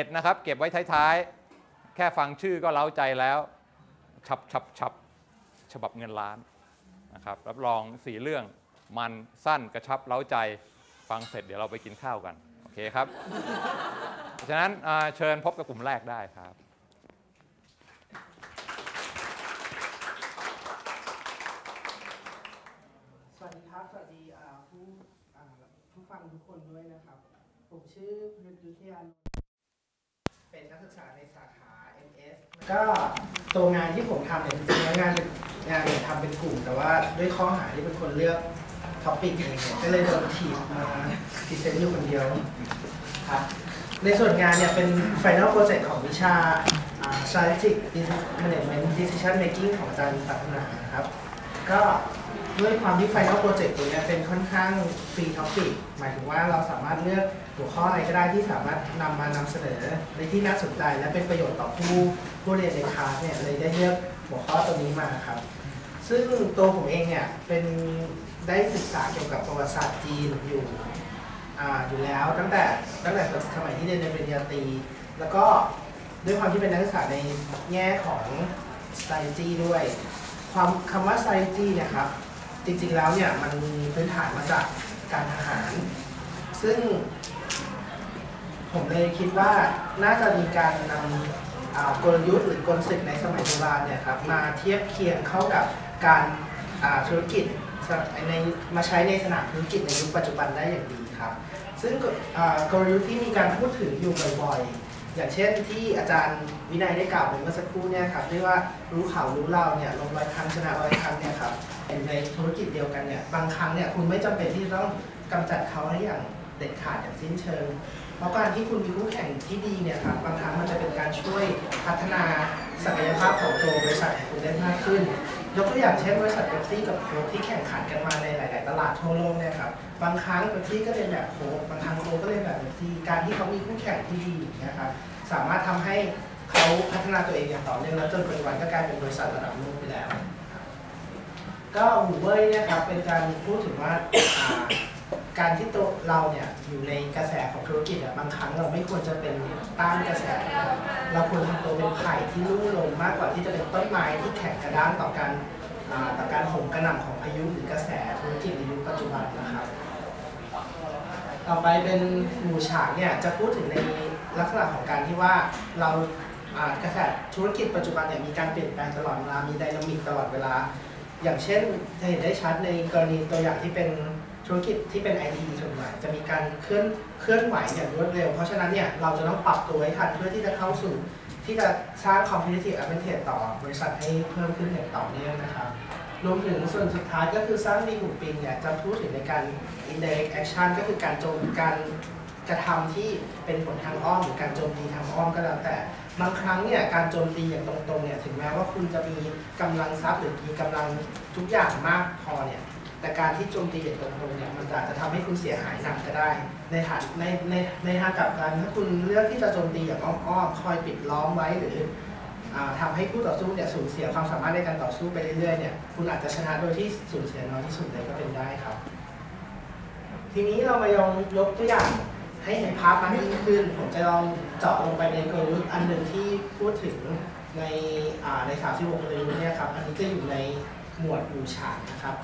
ด็ดนะครับ เก็บไว้ท้ายๆ แค่ฟังชื่อก็เล้าใจแล้ว ฉับฉับฉับฉบับเงินล้านนะครับ รับรองสี่เรื่องมันสั้นกระชับเล้าใจ ฟังเสร็จเดี๋ยวเราไปกินข้าวกัน โอเคครับ ฉะนั้นเชิญพบกับกลุ่มแรกได้ครับสวัสดีครับสวัสดีผู้ผู้ฟังทุกคนด้วยนะครับ ผมชื่อพฤทธิยุทธยาน เป็นนักศึกษาในสาขา MS ก็ตัวงานที่ผมทำเนี่ยจริงๆแล้วงานเป็นงานเนี่ยทำเป็นกลุ่ม แต่ว่าด้วยข้อหาที่เป็นคนเลือกท็อปิกเองเนี่ยก็เลยโดนถีบมาพรีเซนต์อยู่คนเดียวครับในส่วนงานเนี่ยเป็น Final Project ของวิชา Strategic Business Management Decision Making ของอาจารย์ปัฒนานะครับ ก็ ด้วยความที่ Final Project ตัวนี้เป็นค่อนข้างฟรีท็อปิกหมายถึงว่าเราสามารถเลือกหัวข้ออะไรก็ได้ที่สามารถนำมานำเสนอในที่น่าสนใจ และเป็นประโยชน์ต่อผู้ผู้เรียนในคลาสเนี่ยเลยได้เลือกหัวข้อตัวนี้มาครับ ซึ่งตัวผมเองเนี่ยเป็นได้ศึกษาเกี่ยวกับประวัติศาสตร์จีนอยู่อ่าอยู่แล้วตั้งแต่ตั้งแต่สมัยที่เรียนในปริญญาตรีแล้วก็ด้วยความที่เป็นนักศึกษาในแง่ของ strategy ด้วยความคำว่า strategy เนี่ยครับ จริงๆแล้วเนี่ยมันมีพื้นฐานมาจากการทหาร ซึ่ง ผมเลยคิดว่าน่าจะมีการนำกลยุทธ์หรือกลศึกในสมัยโบราณเนี่ยครับมาเทียบเคียงเข้ากับการธุรกิจในมาใช้ในสนามธุรกิจในยุคปัจจุบันได้อย่างดีครับ ซึ่งกลยุทธ์ที่มีการพูดถึงอยู่บ่อยๆ อย่างเช่นที่อาจารย์วินัยได้กล่าวไปเมื่อสักครู่เนี่ยครับเรียกว่ารู้เขารู้เราเนี่ยลงรอยครั้งชนะรอยครั้งเนี่ยครับ ในธุรกิจเดียวกันเนี่ยบางครั้งเนี่ยคุณไม่จำเป็นที่จะต้องกำจัดเขาให้อย่างเด็ดขาดอย่างสิ้นเชิง เพราะการที่คุณมีคู่แข่งที่ดีเนี่ยครับบางครั้งมันจะเป็นการช่วยพัฒนาศักยภาพของตัวบริษัทของคุณได้มากขึ้น ยกตัวอย่างเช่นบริษัทเบปซี่กับโค้กที่แข่งขันกันมาในหลาย ๆ ตลาดทั่วโลกเนี่ยครับบางครั้งเบปซี่ก็เรียนแบบโค้กบางครั้งโค้กก็เรียนแบบเบปซี่การที่เขามีคู่แข่งที่ดีอย่างเงี้ยครับสามารถทำให้เขาพัฒนาตัวเองอย่างต่อเนื่องแล้วจนปัจจุบันก็กลายเป็นบริษัทระดับโลกไปแล้ว ก็หูเว่ยเนี่ยครับเป็นการพูดถึงว่าการที่ตัวเราเนี่ยอยู่ในกระแสของธุรกิจอะบางครั้งเราไม่ควรจะเป็นต้านกระแส เราควรทำตัวเป็นไผ่ที่ลุ่ลงมากกว่าที่จะเป็นต้นไม้ที่แข็งกระด้างต่อการต่อการโหมกระหน่ำของพายุหรือกระแสธุรกิจในยุคปัจจุบันนะครับ ต่อไปเป็นหมู่ฉากเนี่ยจะพูดถึงในลักษณะของการที่ว่าเรากระแสธุรกิจปัจจุบันเนี่ยมีการเปลี่ยนแปลงตลอดเวลามีไดนามิกตลอดเวลา อย่างเช่นจะเห็นได้ชัดในกรณีตัวอย่างที่เป็นธุรกิจที่เป็นไอทีส่วนใหญ่จะมีการเคลื่อนเคลื่อนไหวอย่างรวดเร็ว เพราะฉะนั้นเนี่ยเราจะต้องปรับตัวให้ทันเพื่อที่จะเข้าสู่ ที่จะสร้าง competitive advantage ต่อบริษัทให้เพิ่มขึ้นอย่างต่อเนื่องนะครับรวมถึงส่วนสุดท้ายก็คือสร้างดีหูปิงเนี่ยจะพูดถึงในการ indirect action ก็คือการโจมการกระทำที่เป็นผลทางอ้อมหรือการโจมตีทางอ้อมก็แล้วแต่ บางครั้งเนี่ยการโจมตีอย่างตรงๆเนี่ยถึงแม้ว่าคุณจะมีกำลังทรัพย์หรือมีกำลังทุกอย่างมากพอเนี่ยแต่การที่โจมตีอย่างตรงๆเนี่ยมันอาจจะทำให้คุณเสียหายหนักก็ได้ ในฐานในในในทางกลับกันถ้าคุณเลือกที่จะโจมตีอย่างอ้อมๆคอยปิดล้อมไว้หรืออ่าทำให้คู่ต่อสู้เนี่ยสูญเสียความสามารถในการต่อสู้ไปเรื่อยๆเนี่ยคุณอาจจะชนะโดยที่สูญเสียน้อยที่สุดเลยก็เป็นได้ครับ ทีนี้เรามายองยกตัวอย่าง ให้เห็นภาพมากยิ่งขึ้น ผมจะลองเจาะลงไปในกลยุทธ์อันหนึ่งที่พูดถึงในอ่าใน36กลยุทธ์เนี่ยครับ อันนี้จะอยู่ในหมวดบูชานะครับ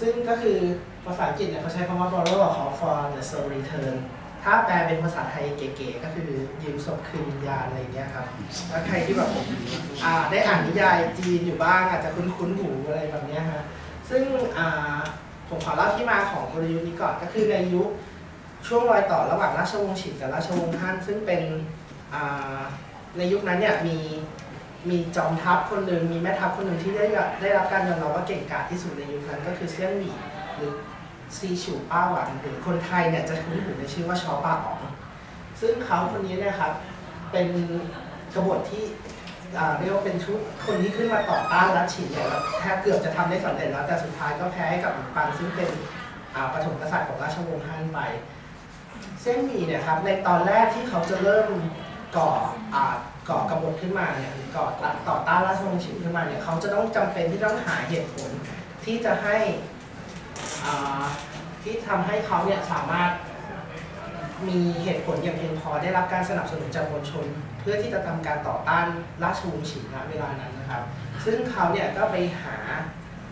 ซึ่งก็คือภาษาอังกฤษเนี่ยเขาใช้คำว่า borrow a call for the soul return ถ้าแปลเป็นภาษาไทยเก๋ๆก็คือยืมศพคืนวิญญาณอะไรอย่างเงี้ยครับถ้าใครที่แบบอ่าได้อ่านนิยายจีนอยู่บ้างอาจจะคุ้นๆหูอะไรแบบเนี้ยฮะซึ่งผมขอเล่าที่มาของกลยุทธ์นี้ก่อนก็คือในยุค ช่วงรอยต่อระหว่างราชวงศ์ฉินกับราชวงศ์ฮั่นซึ่งเป็นในยุคนั้นเนี่ยมีมีจอมทัพคนหนึ่งมีแม่ทัพคนหนึ่งที่ได้ได้รับการยอมรับว่าเก่งกาจที่สุดในยุคนั้นก็คือเซี่ยนหมี่หรือซีฉูป้าหวันหรือคนไทยเนี่ยจะคุ้นหูในชื่อว่าชอป้าอ๋องซึ่งเขาคนนี้เนะครับเป็นกบฏที่เรียกว่าเป็นชุดคนที่ขึ้นมาต่อต้านรัชฉินเนี่ยแทบเกือบจะทำได้สำเร็จแล้วแต่สุดท้ายก็แพ้ให้กับหมิงปังซึ่งเป็นอาปฐมกษัตริย์ของราชวงศ์ฮั่นไป เส้นหมี่เนี่ยครับในตอนแรกที่เขาจะเริ่มก่ออ่าก่อกบฏขึ้นมาเนี่ยหรือก่อต่อต้านราชวงศ์ฉินขึ้นมาเนี่ยเขาจะต้องจำเป็นที่ต้องหาเหตุผลที่จะให้อ่าที่ทำให้เขาเนี่ยสามารถมีเหตุผลอย่างเพียงพอได้รับการสนับสนุนจากมวลชน เพื่อที่จะทำการต่อต้านราชวงศ์ฉินณเวลานั้นนะครับ ซึ่งเขาเนี่ยก็ไปหา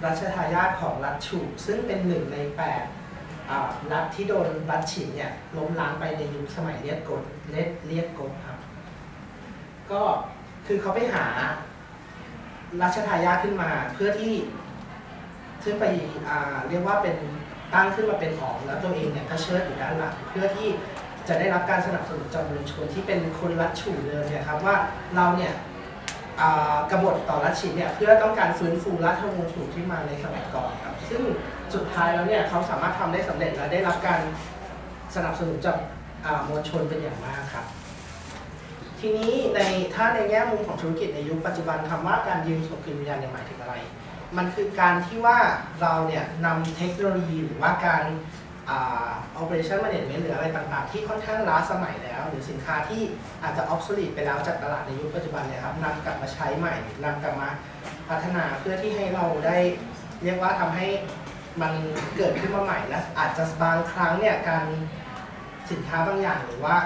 รัชทายาทของรัชฉูซึ่งเป็นหนึ่งในแปด รัฐที่โดนรัชฉินเนี่ยล้มล้างไปในยุคสมัยเลียดกดเลียดเลียดกดครับก็คือเขาไปหารัชทายาทขึ้นมาเพื่อที่ซึ่งไปเรียกว่าเป็นตั้งขึ้นมาเป็นของแล้วตัวเองเนี่ยก็เชิดอยู่ด้านหลังเพื่อที่จะได้รับการสนับสนุนจากมวลชนที่เป็นคนรัชฉูเดิมเนี่ยครับว่าเราเนี่ย กบฏต่อรัชชินเนี่ยเพื่อต้องการฟื้นฟูราชวงศ์ถูกที่มาในสมัยก่อนครับซึ่งสุดท้ายแล้วเนี่ยเขาสามารถทำได้สำเร็จและได้รับการสนับสนุนจากมวลชนเป็นอย่างมากครับ ทีนี้ในถ้าในแง่มุมของธุรกิจในยุคปัจจุบันคำว่าการยืมส่งคืนวิญญาณเนี่ยหมายถึงอะไร มันคือการที่ว่าเราเนี่ยนำเทคโนโลยีหรือว่าการ operation management หรืออะไรต่างๆ ที่ค่อนข้างล้าสมัยแล้ว หรือสินค้าที่อาจจะ obsolete ไปแล้วจากตลาดในยุคปัจจุบันเนี่ยครับนำกลับมาใช้ใหม่นำกลับมาพัฒนาเพื่อที่ให้เราได้เรียกว่าทำให้มันเกิดขึ้นมาใหม่และอาจจะบางครั้งเนี่ยการสินค้าบางอย่างหรือว่า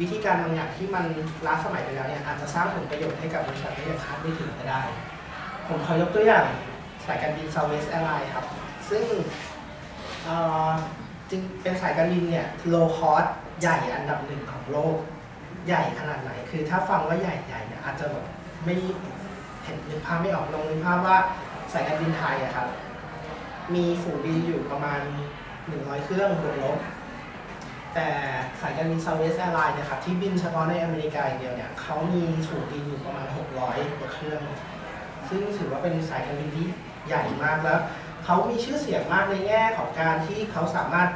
วิธีการบางอย่างที่มันล้าสมัยไปแล้วเนี่ยอาจจะสร้างผลประโยชน์ให้กับบริษัทที่ยังคาดไม่ถึงก็ได้ ผมขอยกตัวอย่างสายการบิน Southwest Airlines ครับ ซึ่งอ่อ จริงเป็นสายการบินเนี่ย low cost ใหญ่อันดับหนึ่งของโลกใหญ่ขนาดไหน คือถ้าฟังว่าใหญ่ใหญ่เนี่ยอาจจะแบบไม่เห็นนึกภาพไม่ออกลองนึกภาพว่าสายการบินไทยอะครับ มีฝูงบินอยู่ประมาณ 100 เครื่องบวกลบแต่สายการบิน Southwest Airlines เนะครับที่บินเฉพาะในอเมริกาอย่างเดียวเนี่ยเขามีฝูงบินอยู่ประมาณ 600กว่าเครื่อง ซึ่งถือว่าเป็นสายการบินที่ใหญ่มากแล้ว เขามีชื่อเสียงมากในแง่ของการที่เขาสามารถ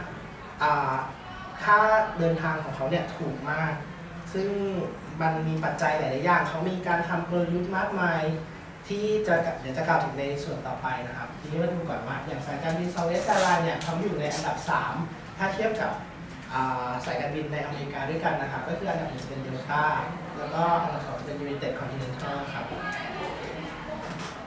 ค่าเดินทางของเขาเนี่ยถูกมาก ซึ่งมันมีปัจจัยหลายๆอย่าง เขามีการทำกลยุทธ์มากมาย ที่จะเดี๋ยวจะกล่าวถึงในส่วนต่อไปนะครับ ทีนี้มาดูก่อนว่าอย่างสายการบิน Southwest Airlines เนี่ยเขาอยู่ในอันดับ 3 ถ้าเทียบกับาสายการบินในอเมริกาด้วยกันนะครับ ก็คืออันดับหนึ่งจะเป็นเดลต้าแล้วก็อันดับสองเป็น United Continental ครับ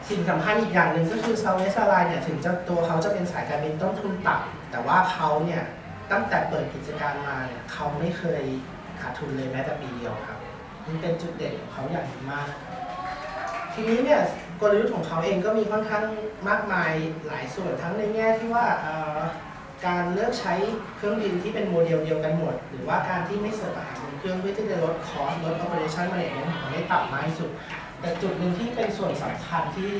สิ่งสำคัญอีกอย่างหนึ่งก็คือ Southwest Airlines เนี่ยถึงจะตัวเขาจะเป็นสายการบินต้นทุนต่ำแต่ว่าเขาเนี่ยตั้งแต่เปิดกิจการมาเนี่ยเขาไม่เคยขาดทุนเลยแม้แต่ปีเดียวครับนี่เป็นจุดเด่นของเขาอย่างยิ่งมาก ทีนี้เนี่ยกลยุทธ์ของเขาเองก็มีค่อนข้างมากมายหลายส่วนทั้งในแง่ที่ว่าการเลือกใช้เครื่องบินที่เป็นโมเดลเดียวกันหมด หรือว่าการที่ไม่เสิร์ฟอาหารบนเครื่องเพื่อที่จะลดคอสลด operation management ของเขาให้ต่ำมากที่สุด แต่จุดหนึ่งที่เป็นส่วนสำคัญที่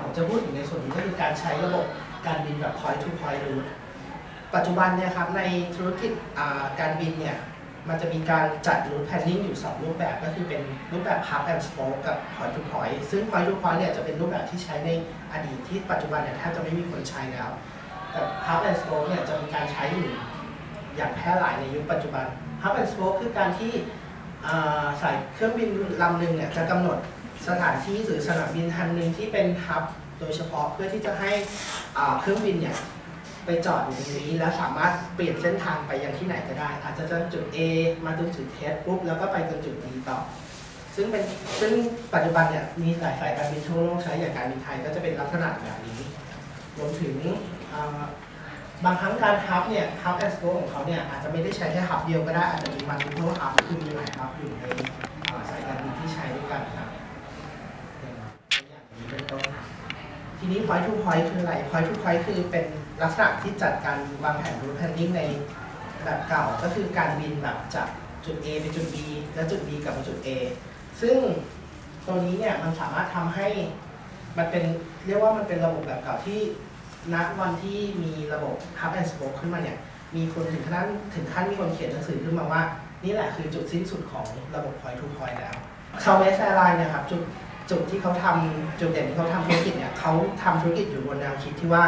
ผมจะพูดถึงในส่วนนี้ก็คือการใช้ระบบการบินแบบ point to point route ปัจจุบันเนี่ยครับในธุรกิจการบินเนี่ยมันจะมีการจัด route planning อยู่ 2 รูปแบบก็คือเป็นรูปแบบ hub and spoke กับ point to point ซึ่ง point to point เนี่ยจะเป็นรูปแบบที่ใช้ในอดีตที่ปัจจุบันเนี่ยแทบจะไม่มีคนใช้แล้ว แต่ hub and spoke เนี่ยจะมีการใช้อยู่อย่างแพร่หลายในยุคปัจจุบัน hub and spoke คือการที่ สายเครื่องบินลำหนึ่งเนี่ยจะกำหนดสถานที่หรือสนามบินทันหนึ่งที่เป็นฮับโดยเฉพาะเพื่อที่จะให้เครื่องบินเนี่ยไปจอดอยู่ตรงนี้แล้วสามารถเปลี่ยนเส้นทางไปยังที่ไหนก็ได้ อาจจะจากจุด A มาถึงจุด H ปุ๊บแล้วก็ไปจนจุด B ต่อ ซึ่งเป็นซึ่งปัจจุบันเนี่ยมีหลายสายการบินทั่วโลกใช้อย่างการบินไทยก็จะเป็นลักษณะแบบนี้ รวมถึงอ บางครั้งการฮับเนี่ยฮับแอนด์สโของเขาเนี่ยอาจจะไม่ได้ใช้แค่ฮับเดียวก็ได้อาจจะมีมันมีตัวฮับคือมีหลายฮับอยู่ในสายการบินที่ใช้ด้วยกันครับอย่างอย่างนี้เป็นต้นทีนี้ point to point คืออะไร point to point คือเป็นลักษณะที่จัดการวางแผน route planning ในแบบเก่าก็คือการบินแบบจากจุด A ไปจุด B แล้วจุด B กลับมาจุด A ซึ่งตัวนี้เนี่ยมันสามารถทำให้มันเป็นเรียกว่ามันเป็นระบบแบบเก่าที่ ณวันที่มีระบบ Hub and Spoke ขึ้นมาเนี่ย มีคนถึงขั้นถึงขั้นมีคนเขียนหนังสือขึ้นมาว่า นี่แหละคือจุดสิ้นสุดของระบบ Point to Point แล้ว Southwest Airlines เนี่ยครับจุดจุดที่เขาทำจุดเด่นที่เขาทำธุรกิจเนี่ยเขาทำธุรกิจอยู่บนแนวคิดที่ว่า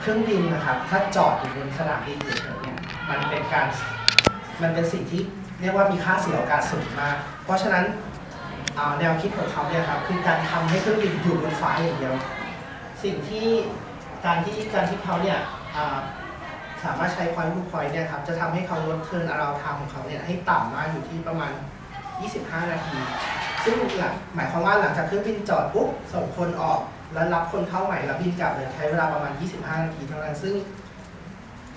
เครื่องบินนะครับ ถ้าจอดอยู่บนสนามบินเฉยๆเนี่ยมันเป็นการมันเป็นสิ่งที่เรียกว่ามีค่าเสียโอกาสสูงมาก เพราะฉะนั้นแนวคิดของเขาเนี่ยครับคือการทำให้เครื่องบินอยู่บนฟ้าอย่างเดียว สิ่งที่ การที่การที่เขาเนี่ยสามารถใช้ควายลูกควายเนี่ยครับจะทำให้เขาลดเทิร์นอาราวทำของเขาเนี่ยให้ต่ำมากอยู่ที่ประมาณ 25 นาที ซึ่งหลังหมายความว่าหลังจากเครื่องบินจอดปุ๊บส่งคนออกแล้วรับคนเข้าใหม่แล้วบินกลับเลยใช้เวลาประมาณ 25 นาทีเท่านั้นซึ่ง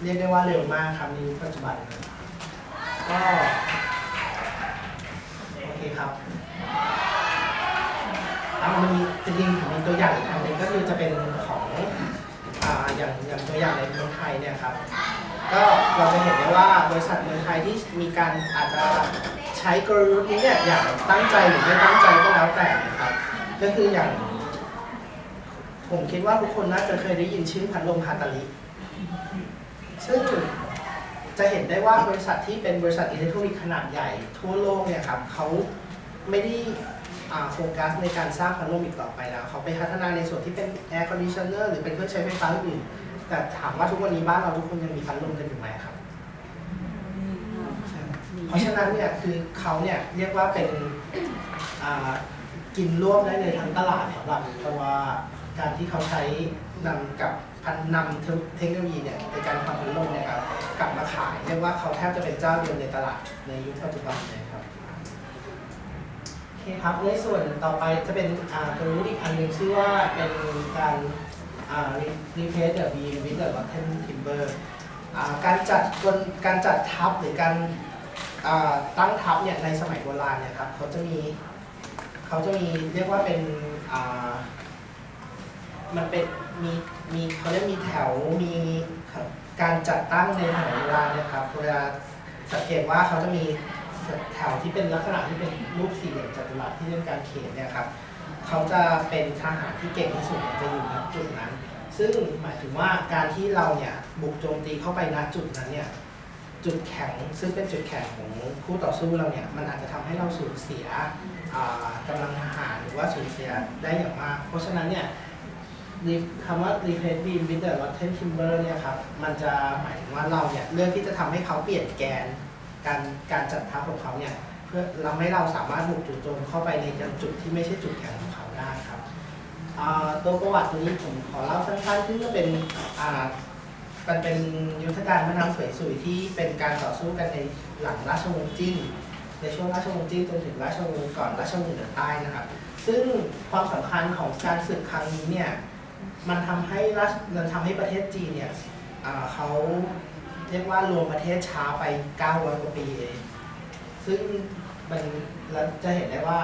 เรียกได้ว่าเร็วมากครับในยุคปัจจุบันก็โอเคครับเอามันมีจริงๆผมมีตัวอย่างอีกอันหนึงก็คือจะเป็น องอ่าอย่างอย่างตัวอย่างในเมืองไทยเนี่ยครับก็เราจะเห็นได้ว่าบริษัทเมืองไทยที่มีการอาจจะใช้กลยุทธ์นี้เนี่ยอย่างตั้งใจหรือไม่ตั้งใจก็แล้วแต่นะครับก็คืออย่าง ผมคิดว่าทุกคนน่าจะเคยได้ยินชื่อพัดลมฮาตาลิซึ่งจะเห็นได้ว่าบริษัทที่เป็นบริษัทอิเล็กทรอนิกส์ขนาดใหญ่ทั่วโลกเนี่ยครับเขาไม่ได้ โฟกัสในการสร้างพัดลมอีกต่อไปแล้ว เขาไปพัฒนาในส่วนที่เป็นแอร์คอนดิชเนอร์หรือเป็นเครื่องใช้ไฟฟ้าอื่นแต่ถามว่าทุกวันนี้บ้านเราทุกคนยังมีพัดลมกันอยู่ไหมครับ เพราะฉะนั้นเนี่ยคือเขาเนี่ยเรียกว่าเป็นกินรวบได้เลยทั้งตลาดสำหรับตัวการที่เขาใช้นำกับพันนำเทคโนโลยีเนี่ยในการทำพัดลมเนี่ยครับกลับมาขายเรียกว่าเขาแทบจะเป็นเจ้าเดียวในตลาดในยุคปัจจุบันเลย คครับในส่วนต่อไปจะเป็นอ่ากลยุทธ์อีกอันหนึ่งชื่อว่าเป็นการอ่า replace the beam with the rotten timber อ่าการจัดบนการจัดทับหรือการตั้งทับเนี่ยในสมัยโบราณเนี่ยครับเขาจะมีเขาจะมีเรียกว่าเป็นมันเป็นมีมีเขาเรียกมีแถวมีการจัดตั้งในสมัยโบราณนี่ยครับเวลาสังเกตว่าเขาจะมี แถวที่เป็นลักษณะที่เป็นรูปสี่เหลี่ยมจัตุรัสที่เป็นการเขียนเนี่ยครับเขาจะเป็นทหารที่เก่งที่สุดจะอยู่ณจุดนั้น ซึ่งหมายถึงว่าการที่เราเนี่ยบุกโจมตีเข้าไปณจุดนั้นเนี่ยจุดแข็งซึ่งเป็นจุดแข็งของคู่ต่อสู้เราเนี่ยมันอาจจะทำให้เราสูญเสียอ่ากำลังทหารหรือว่าสูญเสียได้อย่างมาก เพราะฉะนั้นเนี่ยคำว่า replace beam with the rotten timber เนี่ยครับมันจะหมายถึงว่าเราเนี่ยเลือกที่จะทำให้เขาเปลี่ยนแกน การการจัดทัพของเขาเนี่ยเพื่อเราให้เราสามารถบุกจู่โจมเข้าไปในจุดที่ไม่ใช่จุดแข็งของเขาได้ครับตัวประวัติตัวนี้ผมขอเล่าสั้นๆซึ่งก็เป็นมันเป็นยุทธการแม่น้ำสวยสุยที่เป็นการต่อสู้กันในหลังราชวงศ์จิ้น ในช่วงราชวงศ์จิ้นจนถึงราชวงศ์ก่อนราชวงศ์เหนือใต้นะครับ ซึ่งความสำคัญของการศึกครั้งนี้เนี่ยมันทำให้รัฐมันทำให้ประเทศจีนเนี่ยเขา เรียกว่ารวมประเทศช้าไป 900 กว่าปีเลยซึ่งมันเราจะเห็นได้ว่า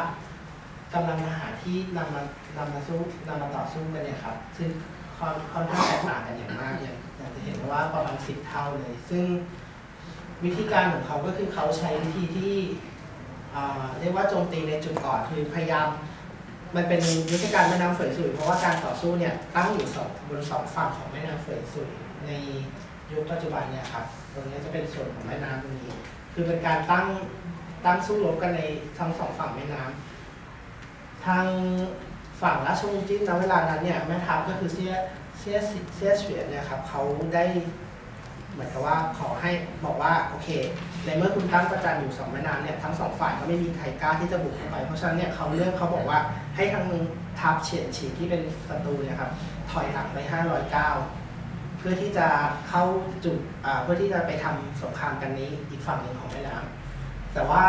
กำลังทหารที่นำมานำมาสู้นำมาต่อสู้กันเนี่ยครับ ซึ่งค่อนค่อนข้างแตกต่างกันอย่างมากอย่างจะเห็นว่าประมาณสิบเท่าเลย ซึ่งวิธีการของเขาก็คือเขาใช้วิธีที่เรียกว่าโจมตีในจุดอ่อนคือพยายาม มันเป็นยุทธการแม่น้ำเฟยสุยเพราะว่าการต่อสู้เนี่ยตั้งอยู่สองบนสองฝั่งของแม่น้ำเฟยสุยใน ยุคปัจจุบันเนี่ยครับตรงนี้จะเป็นส่วนของแม่น้ำตรงนี้ คือเป็นการตั้งตั้งสู้รบกันในทั้งสองฝั่งแม่น้ำทางฝั่งราชวงศ์จิ้นณเวลานั้นเนี่ยแม่ทัพก็คือเซียเซียเซียเฉียนเนี่ยครับเขาได้เหมือนกับว่าขอให้บอกว่าโอเค ในเมื่อคุณตั้งประจันอยู่สองแม่น้ำเนี่ยทั้งสองฝ่ายก็ไม่มีใครกล้าที่จะบุกเข้าไป เพราะฉะนั้นเนี่ยเขาเลือกเขาบอกว่าให้ทางทัพเฉียนฉีที่เป็นศัตรูเนี่ยครับถอยหลังไป509 เพื่อที่จะเข้าจุดเพื่อที่จะไปทำสงครามกันนี้อีกฝั่งหนึ่งของแม่น้ำแต่ว่า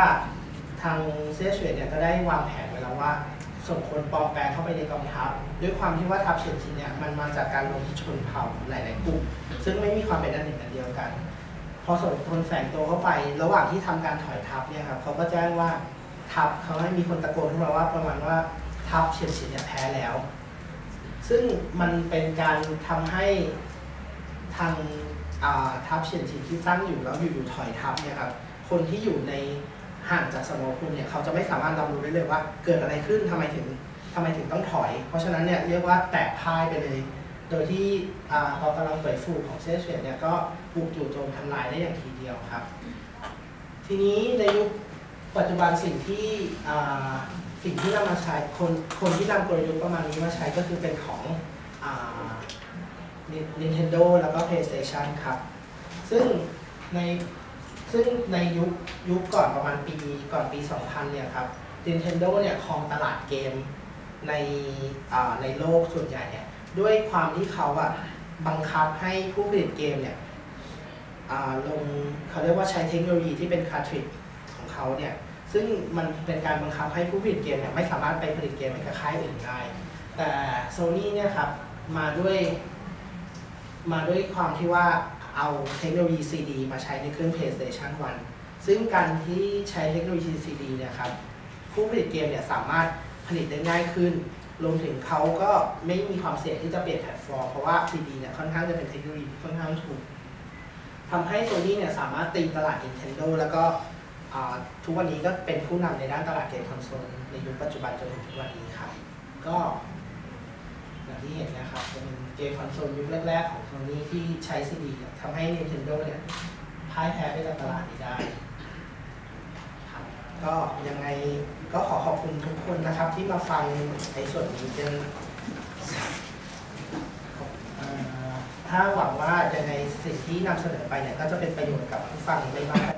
ทางเซียเฉียนเนี่ยก็ได้วางแผนไว้แล้วว่าส่งคนปลอมแปลงเข้าไปในกองทัพ ด้วยความที่ว่าทัพเฉียนชินเนี่ยมันมาจากการรวมชนเผ่าหลาย ๆ กลุ่มซึ่งไม่มีความเป็นอันหนึ่งอันเดียวกัน พอส่งคนแฝงตัวเข้าไประหว่างที่ทำการถอยทัพเนี่ยครับเขาก็แจ้งว่าทัพเขาให้มีคนตะโกนขึ้นมาว่าประมาณว่าทัพเฉียนชินเนี่ยแพ้แล้ว ซึ่งมันเป็นการทำให้ ทางทัพเฉียนชินที่ตั้งอยู่แล้วอยู่ๆถอยทัพเนี่ยครับคนที่อยู่ในห่างจากสมรภูมิเนี่ยเขาจะไม่สามารถรับรู้ได้เลยว่า เกิดอะไรขึ้นทำไมถึงทำไมถึงต้องถอย เพราะฉะนั้นเนี่ยเรียกว่าแตกพ่ายไปเลย โดยที่อ่าพอกำลังเปิดฟูของเซเชียนเนี่ยก็บุกจู่โจมทำลายได้อย่างทีเดียวครับ ทีนี้ในยุคปัจจุบันสิ่งที่สิ่งที่นำมาใช้คนคนที่นำกลยุทธ์ประมาณนี้มาใช้ก็คือเป็นของอ Nintendo แล้วก็ PlayStation ครับ ซึ่งในซึ่งในยุคยุคก่อนประมาณปีก่อนปี 2000 เนี่ยครับ Nintendo เนี่ยครองตลาดเกมในในโลกส่วนใหญ่เนี่ยด้วยความที่เขาอะบังคับให้ผู้ผลิตเกมเนี่ยลงเขาเรียกว่าใช้เทคโนโลยีที่เป็นคาร์ทริดของเขาเนี่ยซึ่งมันเป็นการบังคับให้ผู้ผลิตเกมเนี่ยไม่สามารถไปผลิตเกมให้กับค่ายอื่นได้ แต่ Sony เนี่ยครับมาด้วย มาด้วยความที่ว่าเอาเทคโนโลยี CD มาใช้ในเครื่อง PlayStation 1 ซึ่งการที่ใช้เทคโนโลยี CD เนี่ยครับผู้ผลิตเกมเนี่ยสามารถผลิตได้ง่ายขึ้น รวมถึงเขาก็ไม่มีความเสี่ยงที่จะเปลี่ยนแพลตฟอร์ม เพราะว่า CD เนี่ยค่อนข้างจะเป็นเทคโนโลยีที่ค่อนข้างถูกทำให้โซนี่เนี่ยสามารถตีตลาด Nintendo แล้วก็ทุกวันนี้ก็เป็นผู้นำในด้านตลาดเกมคอนโซลในยุคปัจจุบันจนถึงทุกวันนี้ครับ ก็ อย่างที่เห็นนะครับเป็นเกมคอนโซลยุคแรกๆของโซนี่ที่ใช้ CD เนี่ยทำให้ Nintendo เนี่ยพ่ายแพ้ไปกับตลาดนี้ได้ครับก็ยังไงก็ขอขอบคุณทุกคนนะครับ ที่มาฟังในส่วนนี้กันเอ่อถ้าหวังว่ายังไงสิ่งที่นำเสนอไปเนี่ยก็จะเป็นประโยชน์กับผู้ฟังไม่มาก